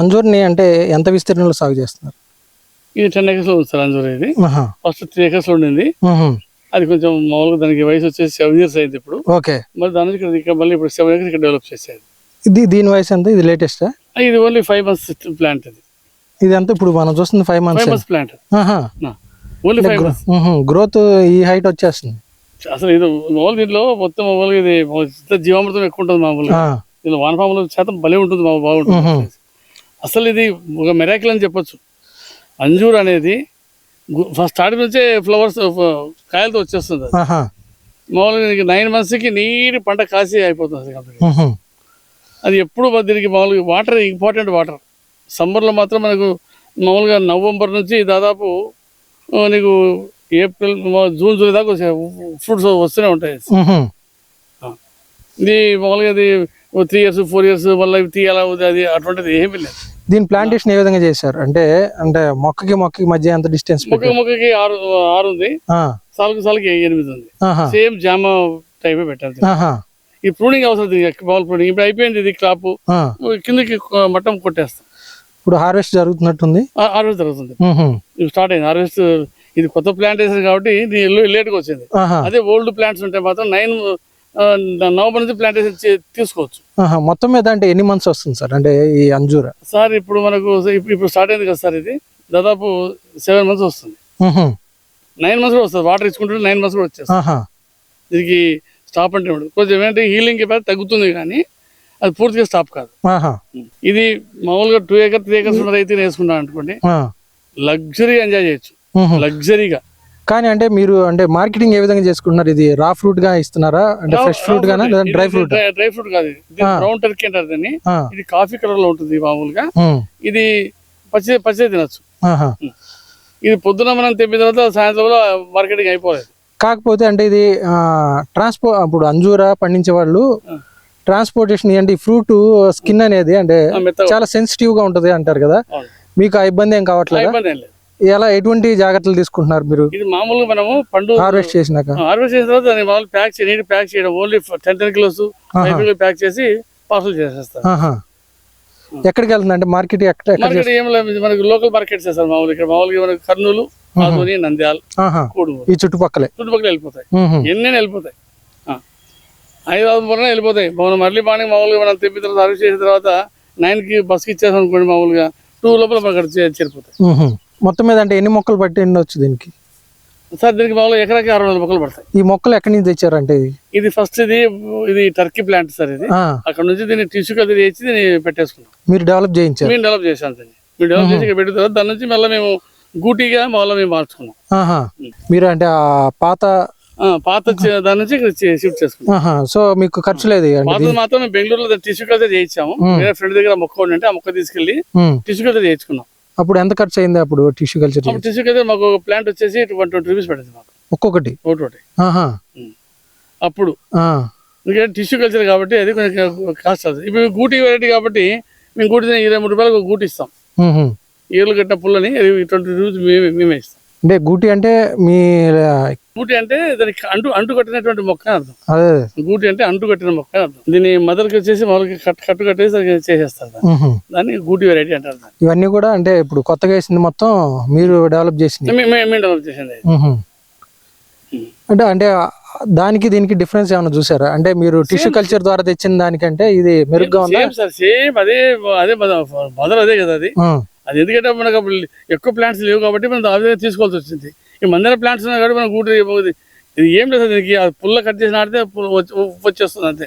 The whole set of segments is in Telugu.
అంజూర్ని అంటే ఎంత విస్తీర్ణంలో సాగు చేస్తున్నారు? ఇది టెన్ ఎకర్స్లో ఉంది సార్ అంజూర్ ఇది. ఫస్ట్ త్రీ ఎకర్స్ ఉండింది. అది కొంచెం మామూలుగా దానికి వయసు వచ్చేసి సెవెన్ ఇయర్స్ అయింది ఇప్పుడు. ఓకే. మరి దాని నుంచి ఇక్కడ మళ్ళీ ఇప్పుడు సెవెన్ ఎకర్స్ ఇక్కడ డెవలప్ చేసేది ఇది దీని వయసు ఎంత? ఇది లేటెస్టా ఇది ఓన్లీ ఫైవ్ మంత్స్ ప్లాంట్ ఇది ఇది ఎంత ఇప్పుడు మనం చూస్తుంది five five months months plant only five months growth ఈ హైట్ వచ్చేస్తుంది. అసలు ఇది మామూలు దీంట్లో మొత్తం మామూలుగా ఇది జీవామృతం ఎక్కువ ఉంటుంది మామూలుగా. దీనిలో వానపాముల శాతం భలే ఉంటుంది మా బాగుంటుంది. అసలు ఇది ఒక మెరాకిల్ అని చెప్పొచ్చు. అంజూర్ అనేది ఫస్ట్ స్టార్టింగ్ నుంచే ఫ్లవర్స్ కాయలతో వచ్చేస్తుంది. మామూలుగా నీకు నైన్ మంత్స్కి నీరు పంట కాసి అయిపోతుంది అది ఎప్పుడు దీనికి మామూలుగా వాటర్ ఇంపార్టెంట్ వాటర్ సమ్మర్లో మాత్రం మనకు మామూలుగా నవంబర్ నుంచి దాదాపు నీకు ఏప్రిల్ జూన్ జూలై దాకా ఫ్రూట్స్ వస్తూనే ఉంటాయి. ఇది మామూలుగా అది త్రీ ఇయర్స్ ఫోర్ ఇయర్స్ వల్ల తీయాలా అది అటువంటిది ఏమీ లేదు. దీని ప్లాంటేషన్ ఏ విధంగా చేశారు? అంటే అంటే మొక్కకి మొక్కకి మధ్య ఎంత డిస్టెన్స్ మొక్క మొక్కకి ఆరు ఆరు ఉంది. సాలుకు సాలుకి ఎనిమిది ఉంది. సేమ్ జామ టైప్ పెట్టాలి ఈ ప్రూనింగ్ అవసరం బాల్ ప్రూనింగ్ ఇప్పుడు అయిపోయింది ఇది క్రాప్. కిందకి మట్టం కొట్టేస్తాం. ఇప్పుడు హార్వెస్ట్ జరుగుతున్నట్టుంది? హార్వెస్ట్ జరుగుతుంది. ఇది స్టార్ట్ అయింది. హార్వెస్ట్ ఇది కొత్త ప్లాంట్ వేసారు కాబట్టి ఇది లేట్గా వచ్చింది. అదే ఓల్డ్ ప్లాంట్స్ ఉంటే మాత్రం నైన్ నవంబర్ నుంచి ప్లాంటేషన్ తీసుకోవచ్చు. మొత్తం మీద అంటే ఎన్ని మంత్స్ వస్తుంది సార్ అంటే ఈ అంజూర సార్ ఇప్పుడు మనకు ఇప్పుడు స్టార్ట్ అయింది కదా సార్ ఇది దాదాపు సెవెన్ మంత్స్ వస్తుంది. నైన్ మంత్స్ కూడా వస్తుంది వాటర్ ఇచ్చుకుంటే నైన్ మంత్స్ కూడా వచ్చేస్తుంది. దీనికి స్టాప్ అంటే ఉండదు కొంచెం ఏంటంటే హీలింగ్ కెపాసిటీ తగ్గుతుంది కానీ అది పూర్తిగా స్టాప్ కాదు. ఇది మామూలుగా టూ ఏకర్ త్రీ ఏకర్స్ ఉన్న రైతు వేసుకున్నాను అనుకోండి ఆ. లగ్జరీ ఎంజాయ్ చేయొచ్చు. లగ్జరీగా కానీ అంటే మీరు అంటే మార్కెటింగ్ ఏ విధంగా చేసుకుంటున్నారు? ఇది రా ఫ్రూట్గా ఇస్తున్నారా? అంటే ఫ్రెష్ ఫ్రూట్ గానా డ్రై ఫ్రూట్? డ్రై ఫ్రూట్ కాదు ఇది. బ్రౌన్ టర్కీ అంటారు దీన్ని. ఇది కాఫీ కలర్లో ఉంటుంది మామూలుగా. ఇది పచ్చి పచ్చి తినచ్చు. ఇది పొద్దున మనం తెప్పిన తర్వాత సాయంత్రం మార్కెటింగ్ అయిపోలేదు. కాకపోతే అంటే ఇది ట్రాన్స్పో అప్పుడు అంజూరా పండించే వాళ్ళు. ట్రాన్స్పోర్టేషన్ అంటే ఈ ఫ్రూట్ స్కిన్ అనేది అంటే చాలా సెన్సిటివ్గా ఉంటది అంటారు కదా. మీకు ఆ ఇబ్బంది ఏం కావట్లేదా? ఎలా ఎటువంటి జాగ్రత్తలు తీసుకుంటున్నారు మీరు? ఇది మామూలుగా మనము పండు హార్వెస్ట్ చేసినాక? హార్వెస్ట్ చేసిన తర్వాత దాన్ని మామూలు ప్యాక్ చేయ నీట్ ప్యాక్ చేయడం only ten ten kilos pack చేసి పార్సల్ చేసేస్తారు. ఆహా. ఎక్కడికి వెళ్తుంది అంటే మార్కెట్ ఎక్కడ మార్కెట్ ఏం లేదు మనకి లోకల్ మార్కెట్ చేస్తారు మామూలు. ఇక్కడ మామూలుగా మనకి కర్నూలు ఆదోని నంద్యాల. కోడుమూరు. ఈ చుట్టుపక్కలే? చుట్టుపక్కల వెళ్ళిపోతాయి. మ్హూ. ఎన్నైనా వెళ్ళిపోతాయి. హైదరాబాద్ పోయినా వెళ్ళిపోతాయి. మనం మళ్ళీ మార్నింగ్ మామూలుగా మనం తెప్పిన తర్వాత సర్వీస్ చేసిన తర్వాత నైన్కి బస్కి ఇచ్చేసాం అనుకోండి మామూలుగా టూ లోపల మనకు చేరిపోతాయి. మొత్తం మీద అంటే ఎన్ని మొక్కలు పట్టి ఉండొచ్చు దీనికి? సార్ దీనికి మామూలుగా ఎకరాకి అరవై వందల మొక్కలు పడతాయి. ఈ మొక్కలు ఎక్కడి నుంచి తెచ్చారంటే ఇది? ఇది ఫస్ట్ ఇది ఇది టర్కీ ప్లాంట్ సార్ ఇది. అక్కడ నుంచి దీన్ని టిష్యూ కదిరి చేసి దీన్ని పెట్టేసుకున్నాం. మీరు డెవలప్ చేయించారు? మేము డెవలప్ చేసాం దాన్ని మేము డెవలప్ చేసి పెట్టిన తర్వాత దాని నుంచి మళ్ళీ మేము గూటీగా మళ్ళీ మేము మార్చుకున్నాం. మీరు అంటే ఆ పాత పాత దాని నుంచి షిఫ్ట్ చేసుకున్నాం. సో మీకు ఖర్చు లేదు పాత మాత్రం మేము బెంగళూరులో టిష్యూ కల్చర్ చేయించాము. వేరే ఫ్రెండ్ దగ్గర మొక్క ఉంటే ఆ మొక్క తీసుకెళ్ళి. టిష్యూ కల్చర్ చేయించుకున్నాం. అప్పుడు ఎంత ఖర్చు అయింది అప్పుడు టిష్యూ కల్చర్ టిష్యూ కల్చర్ మాకు ఒక ప్లాంట్ వచ్చేసి వన్ ట్వంటీ రూపీస్ పడింది మాకు. ఒక్కొక్కటి? ఒకటి. అప్పుడు. ఎందుకంటే టిష్యూ కల్చర్ కాబట్టి అది కొంచెం కాస్ట్ అవుతుంది ఇప్పుడు గూటి వెరైటీ కాబట్టి మేము గూటి ఇరవై మూడు రూపాయలకు గూటి ఇస్తాం. ఏళ్ళు కట్టిన పుల్లని అది ట్వంటీ రూపీస్ మేమే మేమే ఇస్తాం. అంటే గూటి అంటే మీ గూటి అంటే దానికి అంటు అంటు కట్టినటువంటి మొక్క అర్థం. అదే గూటి అంటే అంటు కట్టిన మొక్క అర్థం. దీన్ని మదర్కి వచ్చేసి మొదలకి కట్ కట్టు కట్టేసి చేసేస్తారు దాన్ని. గూటి వెరైటీ అంటారు ఇవన్నీ కూడా అంటే ఇప్పుడు కొత్తగా వేసింది మొత్తం మీరు డెవలప్ చేసింది. మేము డెవలప్ చేసింది. అంటే అంటే దానికి దీనికి డిఫరెన్స్ ఏమైనా చూసారా? అంటే మీరు టిష్యూ కల్చర్ ద్వారా తెచ్చిన దానికంటే ఇది మెరుగ్గా ఉందా? సేమ్ సార్ సేమ్ అదే అదే మదర్ అదే కదా అది. అది ఎందుకంటే మనకు అప్పుడు ఎక్కువ ప్లాంట్స్ లేవు కాబట్టి మనం ఆ విధంగా తీసుకోవాల్సి వచ్చింది. ఈ మందిర ప్లాంట్స్ ఉన్నాయి కాబట్టి మనం గూటి ఇది ఇది ఏం లేదు దీనికి. ఆ పుల్ల కట్ చేసి నాటితే వచ్చేస్తుంది అంతే.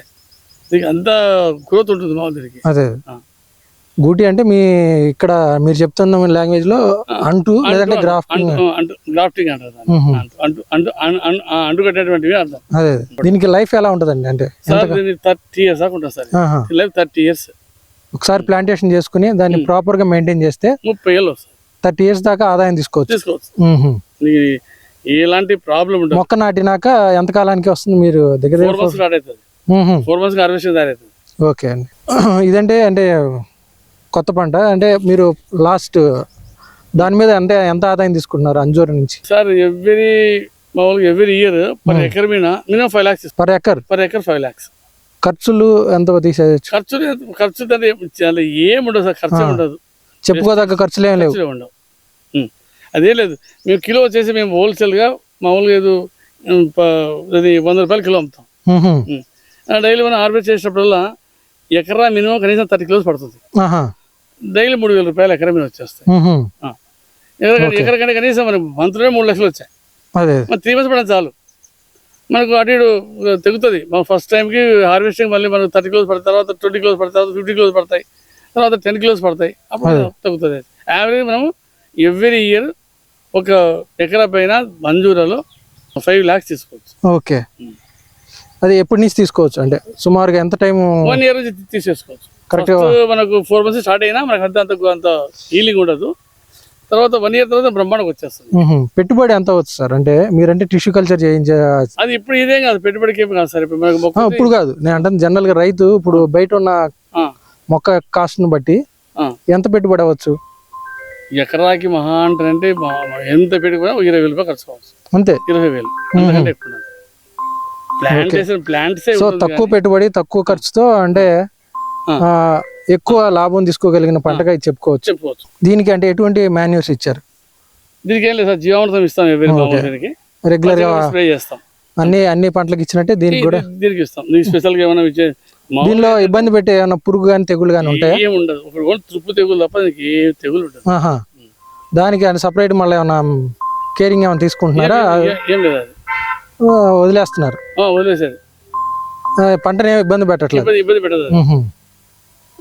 దీనికి అంత గ్రోత్ ఉంటుంది మామూలు దీనికి అదే. గూటి అంటే మీ ఇక్కడ మీరు చెప్తున్న లాంగ్వేజ్లో అంటూ లేదంటే గ్రాఫ్టింగ్ గ్రాఫ్టింగ్ అంటారు. అంటు అంటు కట్టేటువంటివి అర్థం అదే దీనికి లైఫ్ ఎలా ఉంటదండి అంటే? సార్ థర్టీ ఇయర్స్ దాకా ఉంటుంది సార్. Life thirty years. ఒకసారి ప్లాంటేషన్ చేసుకుని దాన్ని ప్రాపర్గా మెయింటైన్ చేస్తే ముప్పై ఏళ్ళు థర్టీ ఇయర్స్ దాకా ఆదాయం తీసుకోవచ్చు. ఎలాంటి ప్రాబ్లం ఉండదు. మొక్క నాటినాక ఎంత కాలానికి వస్తుంది మీరు దగ్గర ఫోర్ మంత్స్ హార్వెస్టింగ్ ఓకే అండి. ఇదంటే అంటే కొత్త పంట. అంటే మీరు లాస్ట్ దాని మీద అంటే ఎంత ఆదాయం తీసుకుంటున్నారు అంజూరు నుంచి? సార్ ఎవ్రీ మామూలుగా ఎవ్రీ ఇయర్ పర్ ఎకర్ మీద మినిమం ఫైవ్ ల్యాక్స్ ఇస్తాం per acre per acre five lakhs ఖర్చులు ఎంత తీసేయచ్చు? ఖర్చు ఖర్చు చాలా ఏం ఉండదు సార్ ఖర్చు ఉండదు. చెప్పుకోదగ్గ ఖర్చులు ఏం లేవు. ఖర్చులే ఉండవు. అదే లేదు మేము కిలో వచ్చేసి మేము హోల్సేల్గా మామూలుగా ఏదో అది వంద రూపాయలు కిలో అమ్ముతాం. డైలీ మనం హార్వెస్ట్ చేసినప్పుడల్లా ఎకరా మినిమం కనీసం థర్టీ కిలోస్ పడుతుంది. డైలీ మూడు వేల రూపాయలు ఎకరా మీద వచ్చేస్తాయి. ఎకరకంటే కనీసం మనకి మంత్లోనే మూడు లక్షలు వచ్చాయి. మన త్రీ మంత్స్ పడిన చాలు. మనకు అటు ఇటు తెగుతుంది. మన ఫస్ట్ టైంకి హార్వెస్టింగ్ మళ్ళీ మనకు థర్టీ కిలోస్ పడతాయి తర్వాత ట్వంటీ కిలోస్ పడతాయి తర్వాత ఫిఫ్టీ కిలోస్ పడతాయి. తర్వాత టెన్ కిలోస్ పడతాయి. అప్పుడు తగ్గుతుంది యావరేజ్ మనము ఎవ్రీ ఇయర్ ఒక ఎకరా పైన మంజూరాలో ఫైవ్ ల్యాక్స్ తీసుకోవచ్చు. ఓకే. అది ఎప్పటి నుంచి తీసుకోవచ్చు? అంటే సుమారుగా ఎంత టైం వన్ ఇయర్ నుంచి తీసేసుకోవచ్చు. First మనకు ఫోర్ మంత్స్ స్టార్ట్ అయినా మనకు అంత అంత అంత హీలింగ్ ఉండదు. తర్వాత వన్ ఇయర్ తర్వాత బ్రహ్మాండంగా వచ్చేస్తుంది. పెట్టుబడి ఎంత అవుతుంది సార్? అంటే మీరంటే టిష్యూ కల్చర్ చేయించే అది ఇప్పుడు ఇదేం కాదు పెట్టుబడికి ఏం కాదు సార్. ఇప్పుడు ఇప్పుడు కాదు. నేను అంటే జనరల్గా రైతు ఇప్పుడు బయట ఉన్న మొక్క కాస్ట్ను బట్టి. ఎంత పెట్టుబడి అవ్వచ్చు? ఎకరాకి మహా అంటే ఎంత ఒక ఇరవై వేలు రూపాయలు ఖర్చు కావచ్చు. అంతే. ఇరవై వేలు. ప్లాంటేషన్ ప్లాంట్స్ సో తక్కువ పెట్టుబడి తక్కువ ఖర్చుతో అంటే ఎక్కువ లాభం తీసుకోగలిగిన పంటగా ఇది చెప్పుకోవచ్చు. చెప్పుకోవచ్చు. దీనికి అంటే ఎటువంటి మాన్యూర్స్ ఇచ్చారు? దీనికి ఏం లేదు సార్ జీవామృతం ఇస్తాం దీనికి. రెగ్యులర్గా స్ప్రే చేస్తాం. అన్ని అన్ని పంటలకు ఇచ్చినట్టే దీనికి కూడా? దీనికి ఇస్తాం. దీనికి స్పెషల్గా ఏమైనా ఇచ్చే దీనిలో ఇబ్బంది పెట్టే ఏమైనా పురుగు కానీ తెగులు కానీ ఉంటాయా? ఏం ఉండదు. ఒకటి కూడా తుప్పు తెగులు తప్ప దీనికి ఏ తెగులు ఉండదు. దానికి అంటే సపరేట్ మళ్ళీ ఏమైనా కేరింగ్ ఏమైనా తీసుకుంటున్నారా? ఏ- లేదు వదిలేస్తున్నారు. వదిలేసేది. పంటని ఏమి ఇబ్బంది పెట్టట్లేదు. ఇబ్బంది పెట్టదు.